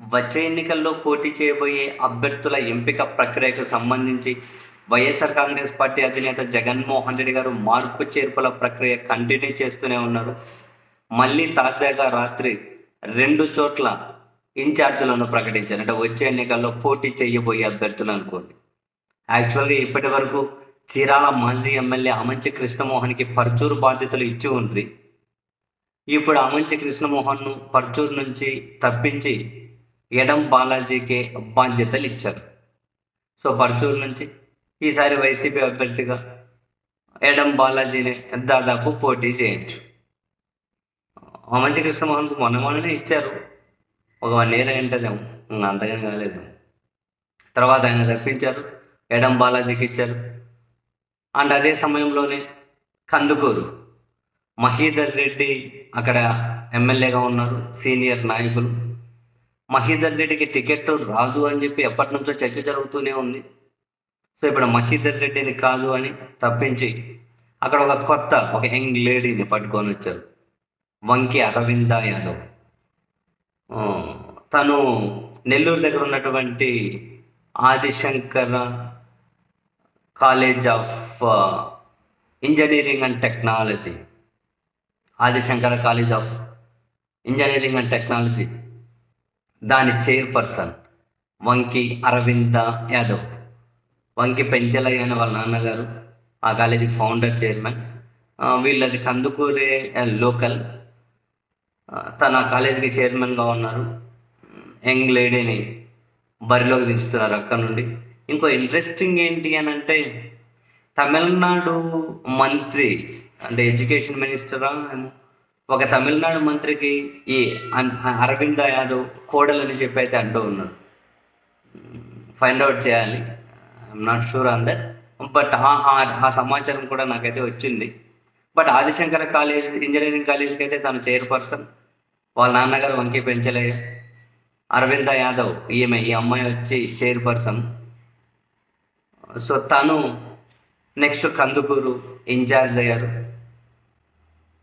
వచ్చే ఎన్నికల్లో పోటీ చేయబోయే అభ్యర్థుల ఎంపిక ప్రక్రియకు సంబంధించి వైఎస్ఆర్ కాంగ్రెస్ పార్టీ అధినేత జగన్మోహన్ రెడ్డి గారు మార్పు చేర్పుల ప్రక్రియ కంటిన్యూ చేస్తూనే ఉన్నారు. మళ్ళీ తాజాగా రాత్రి రెండు చోట్ల ఇన్ఛార్జీలను ప్రకటించారు. అంటే వచ్చే ఎన్నికల్లో పోటీ చేయబోయే అభ్యర్థులు అనుకోండి. యాక్చువల్గా ఇప్పటి వరకు చీరాల మాజీ ఎమ్మెల్యే అమంచి కృష్ణమోహన్కి పర్చూరు బాధ్యతలు ఇచ్చి ఉంది ఇప్పుడు అమంచి కృష్ణమోహన్ను పర్చూరు నుంచి తప్పించి ఎడం బాలాజీకే బాధ్యతలు ఇచ్చారు. సో పర్చూరు నుంచి ఈసారి వైసీపీ అభ్యర్థిగా ఎడం బాలాజీని దాదాపు పోటీ చేయొచ్చు. మంచి కృష్ణమోహన్కు మొన్న మొన్ననే ఇచ్చారు. ఒక వన్ ఇయర్ అయి ఉంటుందేమో అంతగా కాలేదు. తర్వాత ఆయన తప్పించారు ఎడం బాలాజీకి ఇచ్చారు. అండ్ అదే సమయంలోనే కందుకూరు మహీధర్ రెడ్డి అక్కడ ఎమ్మెల్యేగా ఉన్నారు. సీనియర్ నాయకులు. మహీధర్ రెడ్డికి టికెట్ రాదు అని చెప్పి ఎప్పటి నుంచో చర్చ జరుగుతూనే ఉంది. సో ఇప్పుడు మహీధర్ రెడ్డిని కాదు అని తప్పించి అక్కడ ఒక కొత్త ఒక యంగ్ లేడీని పట్టుకొని వచ్చారు. వంకి అరవింద యాదవ్. తను నెల్లూరు దగ్గర ఉన్నటువంటి Adi Shankara college of engineering and technology. Adi Shankara college of engineering and technology. దాని చైర్పర్సన్ వంకి అరవింద యాదవ్. వంకి పెంచలయ్య అని వాళ్ళ నాన్నగారు ఆ కాలేజీకి ఫౌండర్ చైర్మన్. వీళ్ళది కందుకూరే లోకల్. తన కాలేజీకి చైర్మన్గా ఉన్నారు. యంగ్ లేడీని బరిలోకి దించుతున్నారు అక్కడ నుండి. ఇంకో ఇంట్రెస్టింగ్ ఏంటి అని అంటే తమిళనాడు మంత్రి అంటే ఎడ్యుకేషన్ మినిస్టరా ఏమో ఒక తమిళనాడు మంత్రికి ఈ అరవింద యాదవ్ కోడలని చెప్పి అయితే అంటూ ఉన్నారు ఫైండ్ అవుట్ చేయాలి. I'm not sure on that but ఆ సమాచారం కూడా నాకైతే వచ్చింది. బట్ ఆదిశంకర కాలేజ్ ఇంజనీరింగ్ కాలేజ్కి అయితే తను చైర్పర్సన్ వాళ్ళ నాన్నగారు వంకి పెంచలే అరవింద యాదవ్ ఈమె ఈ అమ్మాయి వచ్చి చైర్పర్సన్ సో తను నెక్స్ట్ కందుకూరు ఇన్ఛార్జ్ అయ్యారు.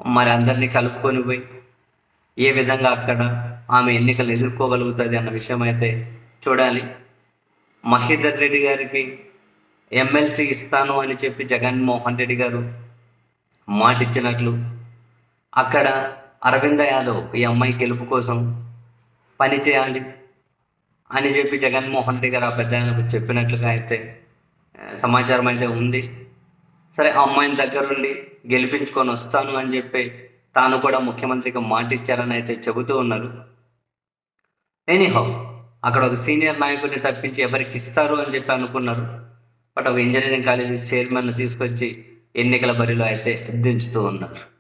మరి అందరినీ కలుపుకొని పోయి ఏ విధంగా అక్కడ ఆమె ఎన్నికలు ఎదుర్కోగలుగుతుంది అన్న విషయం అయితే చూడాలి. మహేందర్ రెడ్డి గారికి ఎమ్మెల్సీ ఇస్తాను అని చెప్పి జగన్మోహన్ రెడ్డి గారు మాట ఇచ్చినట్లు అక్కడ అరవింద యాదవ్ ఈ అమ్మాయి గెలుపు కోసం పని చేయాలి అని చెప్పి జగన్మోహన్ రెడ్డి గారు ఆ పెద్ద ఆయనకు చెప్పినట్లుగా అయితే సమాచారం అయితే ఉంది. సరే ఆ అమ్మాయిని దగ్గరుండి గెలిపించుకొని వస్తాను అని చెప్పి తాను కూడా ముఖ్యమంత్రికి మాట ఇచ్చారని అయితే చెబుతూ ఉన్నారు. ఎనీహౌ అక్కడ ఒక సీనియర్ నాయకుడిని తప్పించి ఎవరికి ఇస్తారు అని చెప్పి అనుకున్నారు. బట్ ఒక ఇంజనీరింగ్ కాలేజీ చైర్మన్ తీసుకొచ్చి ఎన్నికల బరిలో అయితే దించుతూ ఉన్నారు.